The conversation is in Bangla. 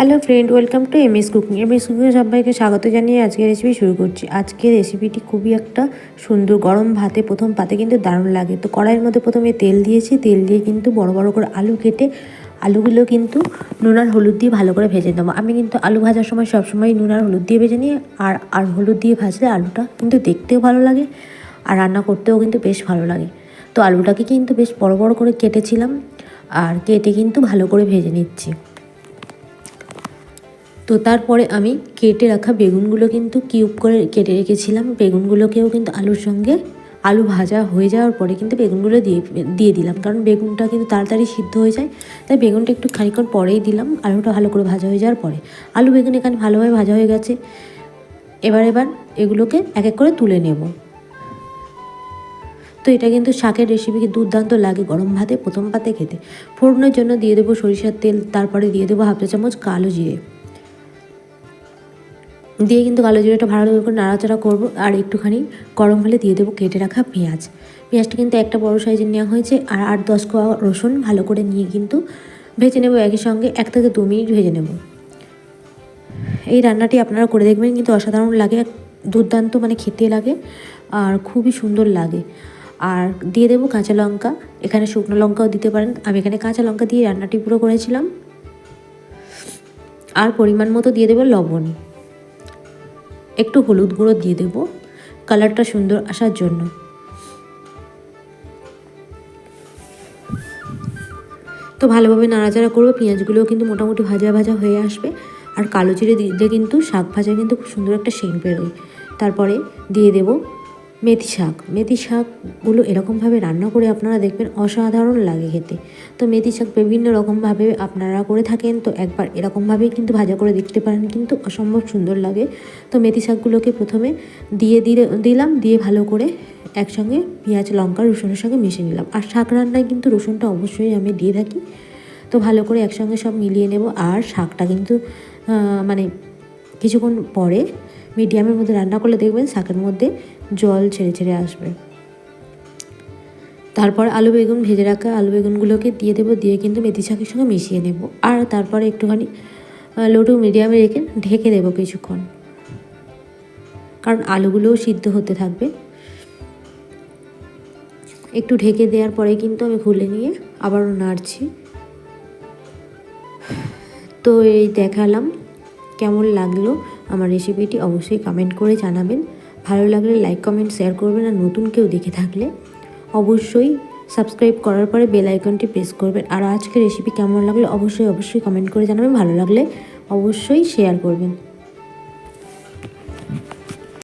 Hello friend welcome to M S cooking M S কুকিংয়ে সবাইকে স্বাগত জানিয়ে আজকে রেসিপি শুরু করছি। আজকের রেসিপিটি খুবই একটা সুন্দর গরম ভাতে, প্রথম পাতে কিন্তু দারুণ লাগে। তো কড়াইয়ের মধ্যে প্রথমে তেল দিয়েছি। তেল দিয়ে কিন্তু বড় বড় করে আলু কেটে, আলুগুলো কিন্তু নুন আর হলুদ দিয়ে ভালো করে ভেজে নেব। আমি কিন্তু আলু ভাজার সময় সবসময় নুন আর হলুদ দিয়ে ভেজে নিই, আর আর হলুদ দিয়ে ভাজলে আলুটা কিন্তু দেখতেও ভালো লাগে, আর রান্না করতেও কিন্তু বেশ ভালো লাগে। তো আলুটাকে কিন্তু বেশ বড় বড় করে কেটেছিলাম, আর কেটে কিন্তু ভালো করে ভেজে নিচ্ছি। তো তারপরে আমি কেটে রাখা বেগুনগুলো কিন্তু কিউব করে কেটে রেখেছিলাম। বেগুনগুলোকেও কিন্তু আলুর সঙ্গে আলু ভাজা হয়ে যাওয়ার পরে কিন্তু বেগুনগুলো দিয়ে দিয়ে দিলাম। কারণ বেগুনটা কিন্তু তাড়াতাড়ি সিদ্ধ হয়ে যায়, তাই বেগুনটা একটু খানিকক্ষণ পরেই দিলাম, আলুটা ভালো করে ভাজা হয়ে যাওয়ার পরে। আলু বেগুন এখানে ভালোভাবে ভাজা হয়ে গেছে। এবার এবার এগুলোকে এক এক করে তুলে নেব। তো এটা কিন্তু শাকের রেসিপিকে দুর্দান্ত লাগে গরম ভাতে, প্রথম পাতে খেতে। ফোড়নের জন্য দিয়ে দেবো সরিষার তেল, তারপরে দিয়ে দেবো হাফ চা চামচ কালো জিরে। দিয়ে কিন্তু কালো জিরাটা ভালো করে নাড়াচাড়া করব আর একটুখানি গরম হলে দিয়ে দেবো কেটে রাখা পেঁয়াজ। পেঁয়াজটা কিন্তু একটা বড় সাইজের নেওয়া হয়েছে আর আট দশ কোয়া রসুন ভালো করে নিয়ে কিন্তু ভেজে নেব একই সঙ্গে এক থেকে দু মিনিট ভেজে নেব। এই রান্নাটি আপনারা করে দেখবেন কিন্তু অসাধারণ লাগে দুর্দান্ত মানে খেতে লাগে আর খুবই সুন্দর লাগে। আর দিয়ে দেবো কাঁচা লঙ্কা, এখানে শুকনো লঙ্কাও দিতে পারেন। আমি এখানে কাঁচা লঙ্কা দিয়ে রান্নাটি পুরো করেছিলাম। আর পরিমাণ মতো দিয়ে দেবো লবণ। একটু হলুদ গুঁড়ো দিয়ে দেব কালারটা সুন্দর আসার জন্য। তো ভালোভাবে নাড়াচাড়া করব, পেঁয়াজগুলোও কিন্তু মোটামুটি ভাজা ভাজা হয়ে আসবে। আর কালো জিরে দিলে কিন্তু শাক ভাজা কিন্তু খুব সুন্দর একটা সেন্ট বেরোয়। তারপরে দিয়ে দেব মেথি শাক। মেথি শাকগুলো এরকমভাবে রান্না করে আপনারা দেখবেন অসাধারণ লাগে খেতে। তো মেথি শাক বিভিন্ন রকমভাবে আপনারা করে থাকেন, তো একবার এরকমভাবেই কিন্তু ভাজা করে দেখতে পারেন, কিন্তু অসম্ভব সুন্দর লাগে। তো মেথি শাকগুলোকে প্রথমে দিয়ে দিয়ে দিলাম, দিয়ে ভালো করে একসঙ্গে পেঁয়াজ, লঙ্কা, রসুনের সঙ্গে মিশিয়ে নিলাম। আর শাক রান্নায় কিন্তু রসুনটা অবশ্যই আমি দিয়ে থাকি। তো ভালো করে একসঙ্গে সব মিলিয়ে নেব। আর শাকটা কিন্তু মানে কিছুক্ষণ পরে মিডিয়ামের মধ্যে রান্না করলে দেখবেন শাকের মধ্যে জল ছেড়ে ছেড়ে আসবে। তারপর আলু বেগুন ভেজে রাখা আলু বেগুনগুলোকে দিয়ে দেবো, দিয়ে কিন্তু মেথি শাকের সঙ্গে মিশিয়ে নেব। আর তারপরে একটুখানি লো টু মিডিয়ামে রেখে ঢেকে দেবো কিছুক্ষণ। কারণ আলুগুলোও সিদ্ধ হতে থাকবে। একটু ঢেকে দেওয়ার পরে কিন্তু আমি খুলে নিয়ে আবারও নাড়ছি। তো এই দেখালাম কেমন লাগল আমার রেসিপিটি অবশ্যই কমেন্ট করে জানাবেন। ভালো লাগলে লাইক কমেন্ট শেয়ার করবেন আর নতুন কেউ দেখে থাকলে অবশ্যই সাবস্ক্রাইব করার পরে বেল আইকনটি প্রেস করবেন। আর আজকে রেসিপি কেমন লাগল অবশ্যই অবশ্যই কমেন্ট করে জানাবেন। ভালো লাগলে অবশ্যই শেয়ার করবেন।